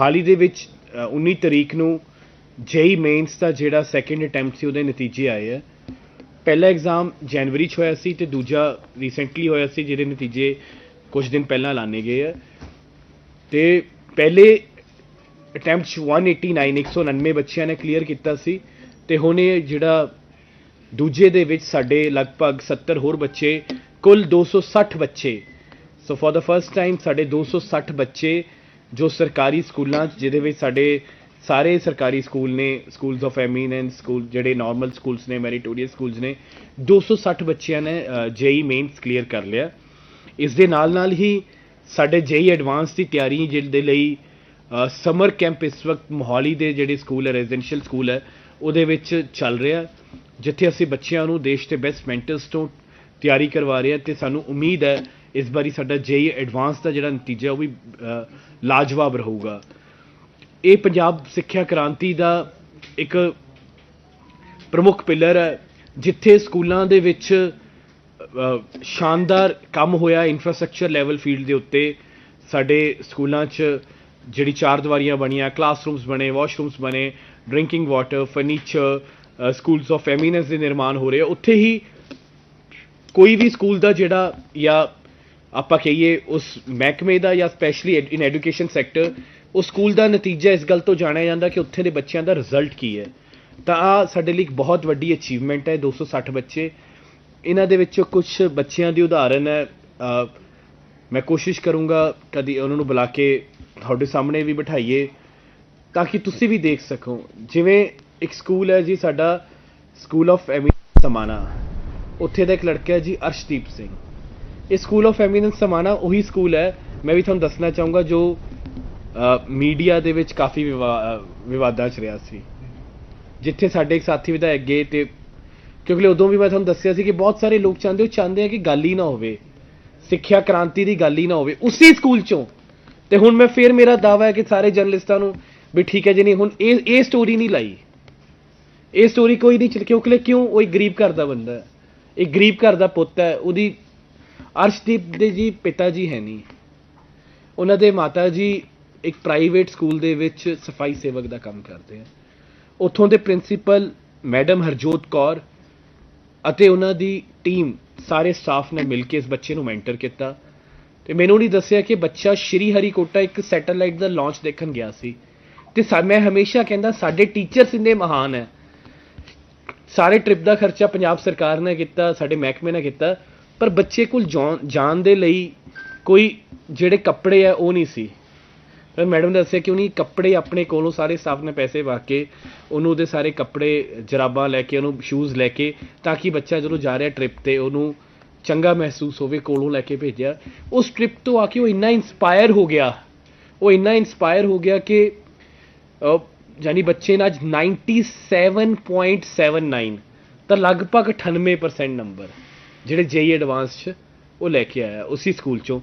ਹਾਲ ਹੀ ਦੇ ਵਿੱਚ ਅ, 19 ਤਰੀਕ ਨੂੰ ਜੇਈ ਮੇਨਸ ਦਾ ਜਿਹੜਾ ਸੈਕੰਡ ਅਟੈਂਪਟ ਸੀ ਉਹਦੇ ਨਤੀਜੇ ਆਏ ਆ। ਪਹਿਲਾ ਐਗਜ਼ਾਮ ਜਨਵਰੀ 'ਚ ਹੋਇਆ ਸੀ ਤੇ ਦੂਜਾ ਰੀਸੈਂਟਲੀ ਹੋਇਆ ਸੀ ਜਿਹਦੇ ਨਤੀਜੇ ਕੁਝ ਦਿਨ ਪਹਿਲਾਂ ਐਲਾਨੇ ਗਏ ਆ। ਤੇ ਪਹਿਲੇ ਅਟੈਂਪਟ 'ਚ 189 199 ਬੱਚਿਆਂ ਨੇ ਕਲੀਅਰ ਕੀਤਾ ਸੀ ਤੇ ਹੁਣ ਇਹ ਜਿਹੜਾ ਦੂਜੇ ਦੇ ਵਿੱਚ ਸਾਡੇ ਲਗਭਗ 70 ਹੋਰ ਬੱਚੇ ਕੁੱਲ 260 ਬੱਚੇ। So for the first time ਸਾਡੇ 260 ਬੱਚੇ ਜੋ ਸਰਕਾਰੀ ਸਕੂਲਾਂ 'ਚ, ਜਿਹਦੇ ਵਿੱਚ ਸਾਡੇ ਸਾਰੇ ਸਰਕਾਰੀ ਸਕੂਲ ਨੇ ਸਕੂਲਸ ਆਫ ਐਮੀਨੈਂਸ ਸਕੂਲ ਜਿਹੜੇ ਨਾਰਮਲ ਸਕੂਲਸ ਨੇ ਮੈਰੀਟੋਰੀਅਸ ਸਕੂਲਸ ਨੇ 260 ਬੱਚਿਆਂ ਨੇ ਜੇਈ ਮੇਨਸ ਕਲੀਅਰ ਕਰ ਲਿਆ। ਇਸ ਦੇ ਨਾਲ ਨਾਲ ਹੀ ਸਾਡੇ ਜੇਈ ਐਡਵਾਂਸ ਦੀ ਤਿਆਰੀ ਜਿਹਦੇ ਲਈ ਸਮਰ ਕੈਂਪ ਇਸ ਵਕਤ ਮੋਹਾਲੀ ਦੇ ਜਿਹੜੇ ਸਕੂਲ ਹੈ ਰੈਜ਼ੀਡੈਂਸ਼ੀਅਲ ਸਕੂਲ ਹੈ, ਉਹਦੇ ਵਿੱਚ ਚੱਲ ਰਿਹਾ। ਜਿੱਥੇ ਅਸੀਂ ਬੱਚਿਆਂ ਨੂੰ ਦੇਸ਼ ਦੇ ਬੈਸਟ ਮੈਂਟਰਸ ਤੋਂ ਤਿਆਰੀ ਕਰਵਾ ਰਹੇ ਹਾਂ ਤੇ ਸਾਨੂੰ ਉਮੀਦ ਹੈ ਇਸ ਵਾਰੀ ਸਾਡਾ ਜੇਈ ਐਡਵਾਂਸ ਦਾ ਜਿਹੜਾ ਨਤੀਜਾ, ਉਹ ਵੀ ਲਾਜਵਾਬ ਰਹੂਗਾ। ਇਹ ਪੰਜਾਬ ਸਿੱਖਿਆ ਕ੍ਰਾਂਤੀ ਦਾ ਇੱਕ ਪ੍ਰਮੁੱਖ ਪਿਲਰ ਹੈ, ਜਿੱਥੇ ਸਕੂਲਾਂ ਦੇ ਵਿੱਚ ਸ਼ਾਨਦਾਰ ਕੰਮ ਹੋਇਆ ਇਨਫਰਾਸਟ੍ਰਕਚਰ ਲੈਵਲ ਫੀਲਡ ਦੇ ਉੱਤੇ। ਸਾਡੇ ਸਕੂਲਾਂ 'ਚ ਜਿਹੜੀ ਚਾਰ ਦੀਵਾਰੀਆਂ ਬਣੀਆਂ ਕਲਾਸਰੂਮਸ ਬਣੇ ਵਾਸ਼ਰੂਮਸ ਬਣੇ drinking water furniture schools of eminence ਦੇ ਨਿਰਮਾਣ ਹੋ ਰਹੇ ਉੱਥੇ ਹੀ ਕੋਈ ਵੀ ਸਕੂਲ ਦਾ ਜਿਹੜਾ, ਜਾਂ ਆਪਾਂ ਕਹੀਏ ਉਸ ਮਹਿਕਮੇ ਦਾ ਜਾਂ ਸਪੈਸ਼ਲੀ ਇਨ ਐਜੂਕੇਸ਼ਨ ਸੈਕਟਰ ਉਸ ਸਕੂਲ ਦਾ ਨਤੀਜਾ ਇਸ ਗੱਲ ਤੋਂ ਜਾਣਿਆ ਜਾਂਦਾ ਕਿ ਉੱਥੇ ਦੇ ਬੱਚਿਆਂ ਦਾ ਰਿਜ਼ਲਟ ਕੀ ਹੈ। ਤਾਂ ਆ ਸਾਡੇ ਲਈ ਇੱਕ ਬਹੁਤ ਵੱਡੀ ਅਚੀਵਮੈਂਟ ਹੈ 260 ਬੱਚੇ। ਇਹਨਾਂ ਦੇ ਵਿੱਚੋਂ ਕੁਝ ਬੱਚਿਆਂ ਦੀ ਉਦਾਹਰਨ ਹੈ ਮੈਂ ਕੋਸ਼ਿਸ਼ ਕਰੂੰਗਾ ਕਦੀ ਉਹਨਾਂ ਨੂੰ ਬੁਲਾ ਕੇ ਤੁਹਾਡੇ ਸਾਹਮਣੇ ਵੀ ਬਿਠਾਈਏ, ਤਾਂ ਕਿ ਤੁਸੀਂ ਵੀ ਦੇਖ ਸਕੋ। ਜਿਵੇਂ ਇੱਕ ਸਕੂਲ ਹੈ ਜੀ, ਸਾਡਾ ਸਕੂਲ ਆਫ ਐਮੀਨੈਂਸ ਸਮਾਣਾ। ਉੱਥੇ ਦਾ ਇੱਕ ਲੜਕਾ ਹੈ ਜੀ, ਅਰਸ਼ਦੀਪ ਸਿੰਘ। ਇਹ ਸਕੂਲ ਆਫ ਐਮੀਨੈਂਸ ਸਮਾਣਾ ਉਹੀ ਸਕੂਲ ਹੈ। ਮੈਂ ਵੀ ਤੁਹਾਨੂੰ ਦੱਸਣਾ ਚਾਹੂੰਗਾ ਜੋ ਮੀਡੀਆ ਦੇ ਵਿੱਚ ਕਾਫੀ ਵਿਵਾ- ਵਿਵਾਦਾਂ 'ਚ ਰਿਹਾ ਸੀ। ਜਿੱਥੇ ਸਾਡੇ ਇੱਕ ਸਾਥੀ ਵਿਧਾਇਕ ਗਏ ਤੇ ਕਿਉਂਕਿ ਉਦੋਂ ਵੀ ਮੈਂ ਤੁਹਾਨੂੰ ਦੱਸਿਆ ਸੀ ਕਿ ਬਹੁਤ ਸਾਰੇ ਲੋਕ ਚਾਹੁੰਦੇ, ਉਹ ਚਾਹੁੰਦੇ ਆ ਕਿ ਗੱਲ ਹੀ ਨਾ ਹੋਵੇ। ਸਿੱਖਿਆ ਕ੍ਰਾਂਤੀ ਦੀ ਗੱਲ ਹੀ ਨਾ ਹੋਵੇ। ਉਸੇ ਸਕੂਲ ਚੋਂ। ਤੇ ਹੁਣ ਮੈਂ ਫੇਰ ਮੇਰਾ ਦਾਵਾ ਹੈ ਕਿ ਸਾਰੇ ਜਰਨਲਿਸਟਾਂ ਨੂੰ ਵੀ ਠੀਕ ਹੈ ਜੀ ਨਹੀਂ, ਹੁਣ ਇਹ ਇਹ ਸਟੋਰੀ ਨਹੀਂ ਲਾਈ। ਇਹ ਸਟੋਰੀ ਕੋਈ ਨਹੀਂ ਚੱਲ, ਕਿਉਂਕਿ ਕਿਉਂ? ਉਹ ਇੱਕ ਗਰੀਬ ਘਰ ਦਾ ਬੰਦਾ ਹੈ। ਇੱਕ ਗਰੀਬ ਘਰ ਦਾ ਪੁੱਤ ਹੈ। ਉਹਦੀ ਅਰਸ਼ਦੀਪ ਦੇ ਜੀ ਪਿਤਾ ਜੀ ਹੈ ਨਹੀਂ। ਉਹਨਾਂ ਦੇ ਮਾਤਾ ਜੀ ਇੱਕ ਪ੍ਰਾਈਵੇਟ ਸਕੂਲ ਦੇ ਵਿੱਚ ਸਫ਼ਾਈ ਸੇਵਕ ਦਾ ਕੰਮ ਕਰਦੇ ਆ। ਉੱਥੋਂ ਦੇ ਪ੍ਰਿੰਸੀਪਲ ਮੈਡਮ ਹਰਜੋਤ ਕੌਰ ਅਤੇ ਉਹਨਾਂ ਦੀ ਟੀਮ ਸਾਰੇ ਸਟਾਫ ਨੇ ਮਿਲ ਕੇ ਇਸ ਬੱਚੇ ਨੂੰ ਮੈਂਟਰ ਕੀਤਾ। ਤੇ ਮੈਨੂੰ ਨਹੀਂ ਦੱਸਿਆ ਕਿ ਬੱਚਾ ਸ਼੍ਰੀ ਹਰੀਕੋਟਾ ਇੱਕ ਸੈਟੇਲਾਈਟ ਦਾ ਲਾਂਚ ਦੇਖਣ ਗਿਆ ਸੀ। ਤੇ ਸਾ- ਮੈਂ ਹਮੇਸ਼ਾ ਕਹਿੰਦਾ ਸਾਡੇ ਟੀਚਰਸ ਇੰਨੇ ਮਹਾਨ ਹੈ। ਸਾਰੇ ਟ੍ਰਿਪ ਦਾ ਖਰਚਾ ਪੰਜਾਬ ਸਰਕਾਰ ਨੇ ਕੀਤਾ, ਸਾਡੇ ਮਹਿਕਮੇ ਨੇ ਕੀਤਾ। ਪਰ ਬੱਚੇ ਕੋਲ ਜਾਣ- ਜਾਣ ਦੇ ਲਈ ਕੋਈ ਜਿਹੜੇ ਕੱਪੜੇ ਆ ਉਹ ਨਹੀਂ ਸੀ। ਫਿਰ ਮੈਡਮ ਨੇ ਦੱਸਿਆ ਕਿ ਉਹਨੇ ਕੱਪੜੇ ਆਪਣੇ ਕੋਲੋਂ ਸਾਰੇ ਸਟਾਫ ਨੇ ਪੈਸੇ ਵਾ ਕੇ ਉਹਨੂੰ ਉਹਦੇ ਸਾਰੇ ਕੱਪੜੇ ਜਰਾਬਾਂ ਲੈ ਕੇ ਉਹਨੂੰ ਸ਼ੂਜ਼ ਲੈ ਕੇ ਤਾਂ ਕਿ ਬੱਚਾ ਜਦੋਂ ਜਾ ਰਿਹਾ ਟ੍ਰਿਪ ਤੇ ਉਹਨੂੰ ਚੰਗਾ ਮਹਿਸੂਸ ਹੋਵੇ ਕੋਲੋਂ ਲੈ ਕੇ ਭੇਜਿਆ। ਉਸ ਟ੍ਰਿਪ ਤੋਂ ਆ ਕੇ ਉਹ ਇੰਨਾ ਇਨਸਪਾਇਰ ਹੋ ਗਿਆ ਉਹ ਇੰਨਾ ਇਨਸਪਾਇਰ ਹੋ ਗਿਆ ਕਿ ਅਹ, ਯਾਨੀ ਬੱਚੇ ਨੇ ਅੱਜ 97.79 ਤਾਂ ਲਗਭਗ 98% ਨੰਬਰ ਜਿਹੜੇ ਜੇਈ ਐਡਵਾਂਸ ਚ ਉਹ ਲੈ ਕੇ ਆਇਆ ਉਸੇ ਸਕੂਲ ਚੋਂ।